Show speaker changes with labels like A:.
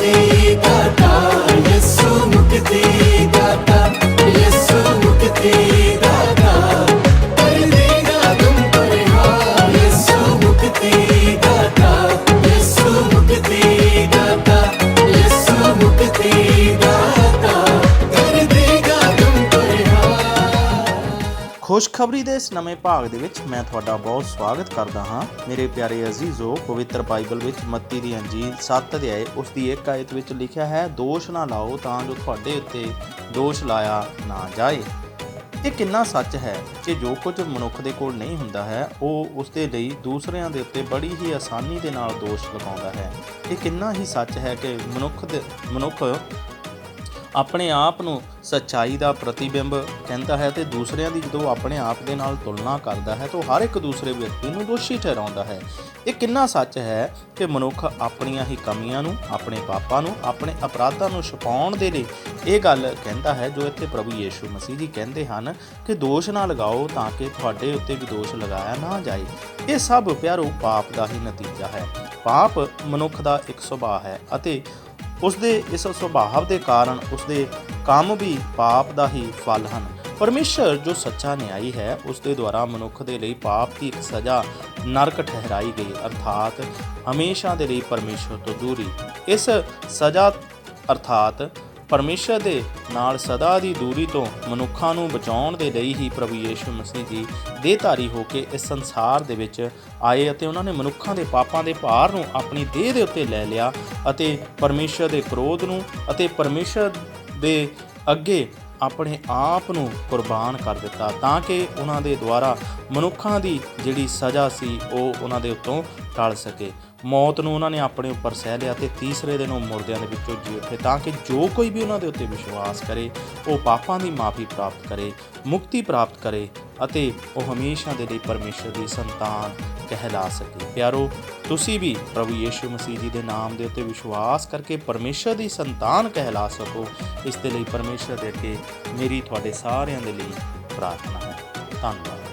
A: ਮੁਕਤੀ ਦਾਤਾ ਯਿਸੂ
B: ਖੁਸ਼ਖਬਰੀ ਦੇ ਇਸ ਨਵੇਂ ਭਾਗ ਦੇ ਵਿੱਚ ਮੈਂ ਤੁਹਾਡਾ ਬਹੁਤ ਸਵਾਗਤ ਕਰਦਾ ਹਾਂ। ਮੇਰੇ ਪਿਆਰੇ ਅਜ਼ੀਜ਼ੋ, ਪਵਿੱਤਰ ਬਾਈਬਲ ਵਿੱਚ ਮੱਤੀ ਦੀ ਅੰਜੀਲ 7 ਅਧਿਆਏ ਉਸ ਦੀ ਇੱਕ ਆਇਤ ਵਿੱਚ ਲਿਖਿਆ ਹੈ, ਦੋਸ਼ ਨਾ ਲਾਓ ਤਾਂ ਜੋ ਤੁਹਾਡੇ ਉੱਤੇ ਦੋਸ਼ ਲਾਇਆ ਨਾ ਜਾਏ। ਇਹ ਕਿੰਨਾ ਸੱਚ ਹੈ ਕਿ ਜੋ ਕੁਝ ਮਨੁੱਖ ਦੇ ਕੋਲ ਨਹੀਂ ਹੁੰਦਾ ਹੈ, ਉਹ ਉਸ ਦੇ ਲਈ ਦੂਸਰਿਆਂ ਦੇ ਉੱਤੇ ਬੜੀ ਹੀ ਆਸਾਨੀ ਦੇ ਨਾਲ ਦੋਸ਼ ਲਗਾਉਂਦਾ ਹੈ। ਇਹ ਕਿੰਨਾ ਹੀ ਸੱਚ ਹੈ ਕਿ ਮਨੁੱਖ ਦੇ ਮਨੁੱਖ ਆਪਣੇ ਆਪ ਨੂੰ ਸੱਚਾਈ ਦਾ ਪ੍ਰਤੀਬਿੰਬ ਕਹਿੰਦਾ ਹੈ ਤੇ ਦੂਸਰਿਆਂ ਦੀ ਜਦੋਂ ਆਪਣੇ ਆਪ ਦੇ ਨਾਲ ਤੁਲਨਾ ਕਰਦਾ ਹੈ ਤਾਂ ਹਰ ਇੱਕ ਦੂਸਰੇ ਵਿਅਕਤੀ ਨੂੰ ਦੋਸ਼ੀ ਠਹਿਰਾਉਂਦਾ ਹੈ। ਇਹ ਕਿੰਨਾ ਸੱਚ ਹੈ ਕਿ ਮਨੁੱਖ ਆਪਣੀਆਂ ਹੀ ਕਮੀਆਂ ਨੂੰ, ਆਪਣੇ ਪਾਪਾਂ ਨੂੰ, ਆਪਣੇ ਅਪਰਾਧਾਂ ਨੂੰ ਛੁਪਾਉਣ ਦੇ ਲਈ ਇਹ ਗੱਲ ਕਹਿੰਦਾ ਹੈ, ਜੋ ਇੱਥੇ ਪ੍ਰਭੂ ਯੀਸ਼ੂ ਮਸੀਹ ਜੀ ਕਹਿੰਦੇ ਹਨ ਕਿ ਦੋਸ਼ ਨਾ ਲਗਾਓ ਤਾਂ ਕਿ ਤੁਹਾਡੇ ਉੱਤੇ ਵੀ ਦੋਸ਼ ਲਗਾਇਆ ਨਾ ਜਾਏ। ਇਹ ਸਭ ਪਿਆਰੋ ਪਾਪ ਦਾ ਹੀ ਨਤੀਜਾ ਹੈ। ਪਾਪ ਮਨੁੱਖ ਦਾ ਇੱਕ ਸੁਭਾਅ ਹੈ ਅਤੇ ਉਸ ਦੇ ਇਸ ਸੁਭਾਅ ਦੇ ਕਾਰਨ ਉਸ ਦੇ ਕੰਮ ਵੀ ਪਾਪ ਦਾ ਹੀ ਫਲ ਹਨ। ਪਰਮੇਸ਼ਰ ਜੋ ਸੱਚਾ ਨਿਆਈ ਹੈ ਉਸ ਦੇ ਦੁਆਰਾ ਮਨੁੱਖ ਦੇ ਲਈ ਪਾਪ ਦੀ ਇੱਕ ਸਜ਼ਾ ਨਰਕ ਠਹਿਰਾਈ ਗਈ, ਅਰਥਾਤ ਹਮੇਸ਼ਾ ਦੇ ਲਈ ਪਰਮੇਸ਼ਰ ਤੋਂ ਦੂਰੀ। ਇਸ ਸਜ਼ਾ ਅਰਥਾਤ ਪਰਮੇਸ਼ਰ ਦੇ ਨਾਲ ਸਦਾ ਦੀ ਦੂਰੀ ਤੋਂ ਮਨੁੱਖਾਂ ਨੂੰ ਬਚਾਉਣ ਦੇ ਲਈ ਹੀ ਪ੍ਰਭੂ ਯੀਸ਼ੂ ਮਸੀਹ ਜੀ ਦੇਹਧਾਰੀ ਹੋ ਕੇ ਇਸ ਸੰਸਾਰ ਦੇ ਵਿੱਚ ਆਏ ਅਤੇ ਉਹਨਾਂ ਨੇ ਮਨੁੱਖਾਂ ਦੇ ਪਾਪਾਂ ਦੇ ਭਾਰ ਨੂੰ ਆਪਣੀ ਦੇਹ ਦੇ ਉੱਤੇ ਲੈ ਲਿਆ ਅਤੇ ਪਰਮੇਸ਼ਰ ਦੇ ਕ੍ਰੋਧ ਨੂੰ ਅਤੇ ਪਰਮੇਸ਼ਰ ਦੇ ਅੱਗੇ ਆਪਣੇ ਆਪ ਨੂੰ ਕੁਰਬਾਨ ਕਰ ਦਿੱਤਾ ਤਾਂ ਕਿ ਉਹਨਾਂ ਦੇ ਦੁਆਰਾ ਮਨੁੱਖਾਂ ਦੀ ਜਿਹੜੀ ਸਜ਼ਾ ਸੀ ਉਹ ਉਹਨਾਂ ਦੇ ਉੱਤੋਂ ਟਲ ਸਕੇ। ਮੌਤ ਨੂੰ ਉਹਨਾਂ ਨੇ ਆਪਣੇ ਉੱਪਰ ਸਹਿ ਲਿਆ ਤੇ ਤੀਸਰੇ ਦਿਨ ਉਹ ਮੁਰਦਿਆਂ ਦੇ ਵਿੱਚੋਂ ਜੀ ਉੱਠੇ ਤਾਂ ਕਿ ਜੋ ਕੋਈ ਵੀ ਉਹਨਾਂ ਦੇ ਉੱਤੇ ਵਿਸ਼ਵਾਸ ਕਰੇ, ਉਹ ਪਾਪਾਂ ਦੀ ਮਾਫੀ ਪ੍ਰਾਪਤ ਕਰੇ, ਮੁਕਤੀ ਪ੍ਰਾਪਤ ਕਰੇ ਅਤੇ ਉਹ ਹਮੇਸ਼ਾ ਦੇ ਲਈ ਪਰਮੇਸ਼ਰ ਦੀ ਸੰਤਾਨ ਕਹਿਲਾ ਸਕੇ। ਪਿਆਰੋ, ਤੁਸੀਂ ਵੀ ਪ੍ਰਭੂ ਯੀਸ਼ੂ ਮਸੀਹ ਜੀ ਦੇ ਨਾਮ ਦੇ ਉੱਤੇ ਵਿਸ਼ਵਾਸ ਕਰਕੇ ਪਰਮੇਸ਼ਰ ਦੀ ਸੰਤਾਨ ਕਹਿਲਾ ਸਕੋ। ਇਸ ਦੇ ਲਈ ਪਰਮੇਸ਼ਰ ਦੇ ਅੱਗੇ ਮੇਰੀ ਤੁਹਾਡੇ ਸਾਰਿਆਂ ਦੇ ਲਈ ਪ੍ਰਾਰਥਨਾ ਹੈ। ਧੰਨਵਾਦ।